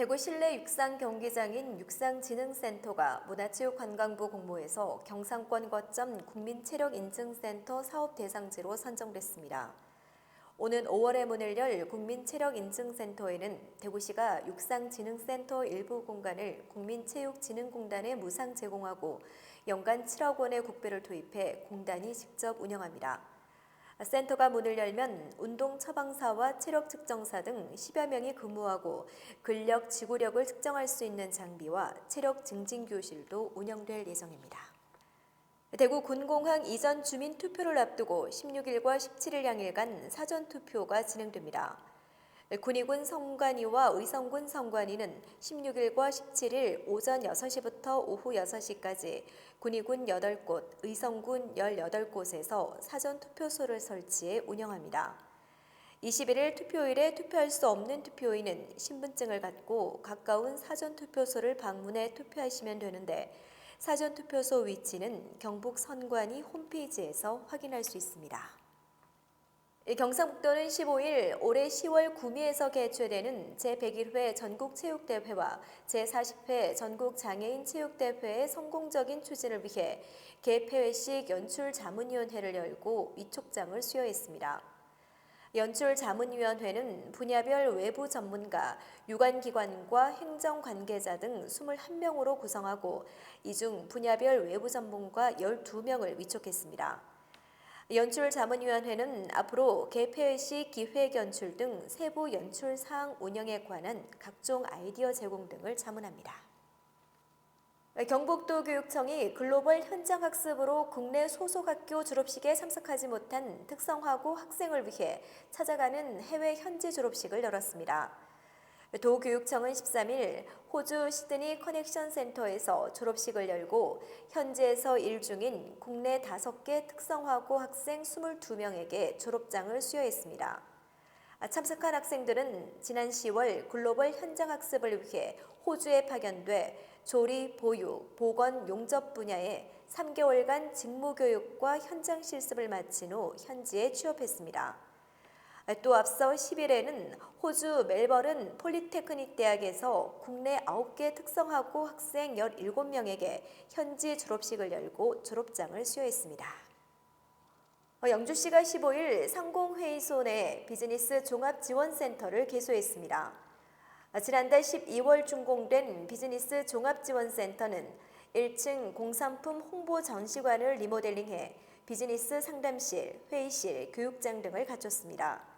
대구 실내 육상 경기장인 육상진흥센터가 문화체육관광부 공모에서 경상권 거점 국민체력인증센터 사업 대상지로 선정됐습니다. 오는 5월에 문을 열 국민체력인증센터에는 대구시가 육상진흥센터 일부 공간을 국민체육진흥공단에 무상 제공하고 연간 7억 원의 국비를 투입해 공단이 직접 운영합니다. 센터가 문을 열면 운동 처방사와 체력 측정사 등 10여 명이 근무하고 근력, 지구력을 측정할 수 있는 장비와 체력 증진 교실도 운영될 예정입니다. 대구 군공항 이전 주민 투표를 앞두고 16일과 17일 양일간 사전 투표가 진행됩니다. 군의군 성관위와 의성군 성관위는 16일과 17일 오전 6시부터 오후 6시까지 군의군 8곳, 의성군 18곳에서 사전 투표소를 설치해 운영합니다. 21일 투표일에 투표할 수 없는 투표인은 신분증을 갖고 가까운 사전 투표소를 방문해 투표하시면 되는데 사전 투표소 위치는 경북 선관위 홈페이지에서 확인할 수 있습니다. 이 경상북도는 15일 올해 10월 구미에서 개최되는 제101회 전국체육대회와 제40회 전국장애인 체육대회의 성공적인 추진을 위해 개폐회식 연출자문위원회를 열고 위촉장을 수여했습니다. 연출자문위원회는 분야별 외부 전문가, 유관기관과 행정관계자 등 21명으로 구성하고 이 중 분야별 외부 전문가 12명을 위촉했습니다. 연출 자문위원회는 앞으로 개폐회 시 기획 연출 등 세부 연출 사항 운영에 관한 각종 아이디어 제공 등을 자문합니다. 경북도 교육청이 글로벌 현장 학습으로 국내 소속 학교 졸업식에 참석하지 못한 특성화고 학생을 위해 찾아가는 해외 현지 졸업식을 열었습니다. 도교육청은 13일 호주 시드니 커넥션 센터에서 졸업식을 열고 현지에서 일 중인 국내 5개 특성화고 학생 22명에게 졸업장을 수여했습니다. 참석한 학생들은 지난 10월 글로벌 현장 학습을 위해 호주에 파견돼 조리, 보유, 보건, 용접 분야에 3개월간 직무 교육과 현장 실습을 마친 후 현지에 취업했습니다. 또 앞서 10일에는 호주 멜버른 폴리테크닉 대학에서 국내 9개 특성화고 학생 17명에게 현지 졸업식을 열고 졸업장을 수여했습니다. 영주시가 15일 상공회의소 내 비즈니스 종합지원센터를 개소했습니다. 지난달 12월 준공된 비즈니스 종합지원센터는 1층 공산품 홍보 전시관을 리모델링해 비즈니스 상담실, 회의실, 교육장 등을 갖췄습니다.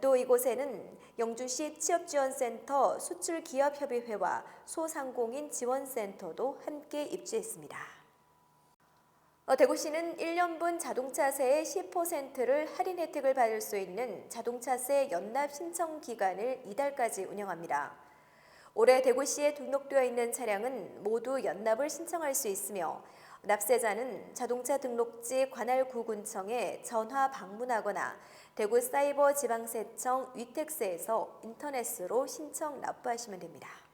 또 이곳에는 영주시 취업지원센터 수출기업협의회와 소상공인 지원센터도 함께 입주했습니다. 어, 대구시는 1년분 자동차세의 10%를 할인 혜택을 받을 수 있는 자동차세 연납 신청 기간을 이달까지 운영합니다. 올해 대구시에 등록되어 있는 차량은 모두 연납을 신청할 수 있으며 납세자는 자동차 등록지 관할구군청에 전화 방문하거나 대구 사이버 지방세청 위택스에서 인터넷으로 신청 납부하시면 됩니다.